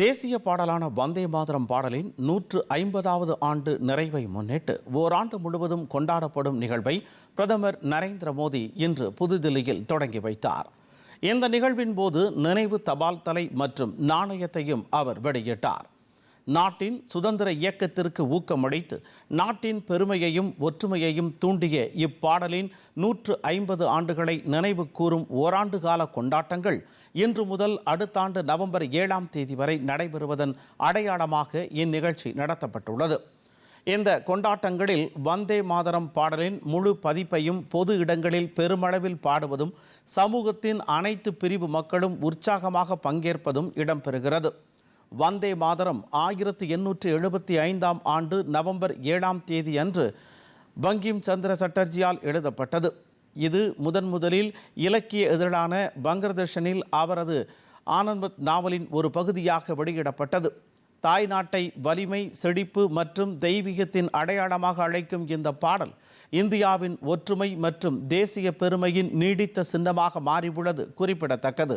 தேசிய பாடலான வந்தே மாதரம் பாடலின் நூற்று ஐம்பதாவது ஆண்டு நிறைவை முன்னிட்டு ஓராண்டு முழுவதும் கொண்டாடப்படும் நிகழ்வை பிரதமர் நரேந்திர மோடி இன்று புதுதில்லியில் தொடங்கி வைத்தார். இந்த நிகழ்வின் போது நினைவு தபால் தலை மற்றும் நாணயத்தையும் அவர் வெளியிட்டார். நாட்டின் சுதந்திர இயக்கத்திற்கு ஊக்கமளித்து நாட்டின் பெருமையையும் ஒற்றுமையையும் தூண்டிய இப்பாடலின் நூற்று ஐம்பது ஆண்டுகளை நினைவு கூறும் ஓராண்டு கால கொண்டாட்டங்கள் இன்று முதல் அடுத்த ஆண்டு நவம்பர் ஏழாம் தேதி வரை நடைபெறுவதன் அடையாளமாக இந்நிகழ்ச்சி நடத்தப்பட்டுள்ளது. இந்த கொண்டாட்டங்களில் வந்தே மாதரம் பாடலின் முழு பதிப்பையும் பொது இடங்களில் பெருமளவில் பாடுவதும் சமூகத்தின் அனைத்து பிரிவு மக்களும் உற்சாகமாக பங்கேற்பதும் இடம்பெறுகிறது. வந்தே மாதரம் ஆயிரத்தி எண்ணூற்றி எழுபத்தி ஐந்தாம் ஆண்டு நவம்பர் ஏழாம் தேதி அன்று பங்கிம் சந்திர சட்டர்ஜியால் எழுதப்பட்டது. இது முதன் முதலில் இலக்கிய இதழான பங்கர்தர்ஷனில் அவரது ஆனந்த் நாவலின் ஒரு பகுதியாக வெளியிடப்பட்டது. தாய் நாட்டை வலிமை செழிப்பு மற்றும் தெய்வீகத்தின் அடையாளமாக அழைக்கும் இந்த பாடல் இந்தியாவின் ஒற்றுமை மற்றும் தேசிய பெருமையின் நீடித்த சின்னமாக மாறியுள்ளது குறிப்பிடத்தக்கது.